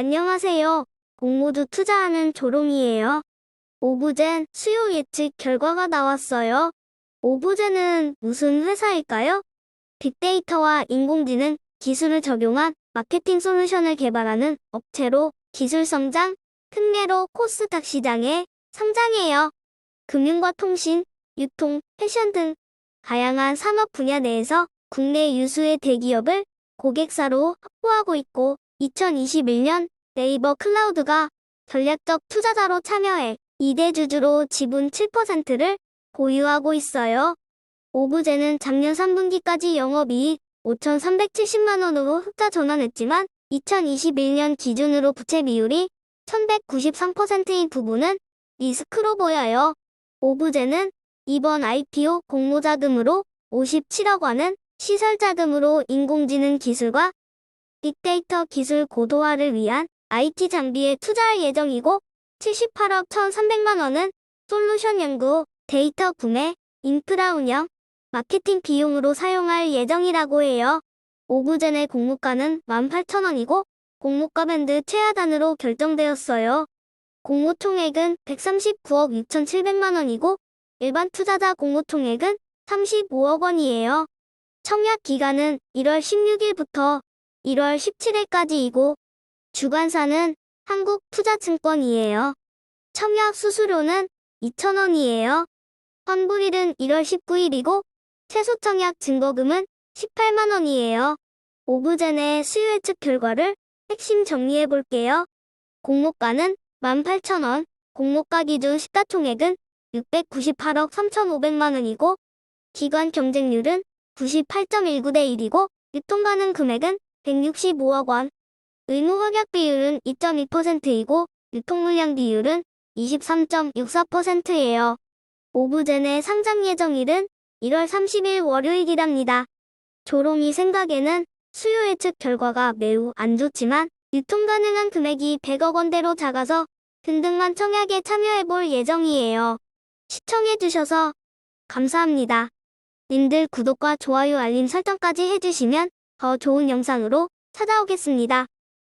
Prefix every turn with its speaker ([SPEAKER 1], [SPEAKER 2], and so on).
[SPEAKER 1] 안녕하세요. 공모주 투자하는 조롱이에요. 오브젠 수요 예측 결과가 나왔어요. 오브젠은 무슨 회사일까요? 빅데이터와 인공지능 기술을 적용한 마케팅 솔루션을 개발하는 업체로 기술 성장, 특례로 코스닥 시장에 상장해요. 금융과 통신, 유통, 패션 등 다양한 산업 분야 내에서 국내 유수의 대기업을 고객사로 확보하고 있고 2021년 네이버 클라우드가 전략적 투자자로 참여해 2대 주주로 지분 7%를 보유하고 있어요. 오브제는 작년 3분기까지 영업이익 5,370만 원으로 흑자 전환했지만 2021년 기준으로 부채 비율이 1,193%인 부분은 리스크로 보여요. 오브제는 이번 IPO 공모자금으로 57억 원은 시설자금으로 인공지능 기술과 빅데이터 기술 고도화를 위한 IT 장비에 투자할 예정이고 78억 1,300만 원은 솔루션 연구, 데이터 구매, 인프라 운영, 마케팅 비용으로 사용할 예정이라고 해요. 오브젠의 공모가는 18,000원이고 공모가 밴드 최하단으로 결정되었어요. 공모 총액은 139억 6,700만 원이고 일반 투자자 공모 총액은 35억 원이에요. 청약 기간은 1월 16일부터 1월 17일까지이고 주관사는 한국투자증권이에요. 청약 수수료는 2,000원이에요. 환불일은 1월 19일이고 최소 청약 증거금은 18만 원이에요. 오브젠의 수요 예측 결과를 핵심 정리해 볼게요. 공모가는 18,000원, 공모가 기준 시가총액은 698억 3,500만 원이고 기관 경쟁률은 98.19대 1이고 유통가능 금액은 165억 원. 의무 확약 비율은 2.2%이고 유통 물량 비율은 23.64%예요. 오브젠의 상장 예정일은 1월 30일 월요일이랍니다. 조롱이 생각에는 수요 예측 결과가 매우 안 좋지만 유통 가능한 금액이 100억 원대로 작아서 등등만 청약에 참여해볼 예정이에요. 시청해주셔서 감사합니다. 님들 구독과 좋아요 알림 설정까지 해주시면 더 좋은 영상으로 찾아오겠습니다.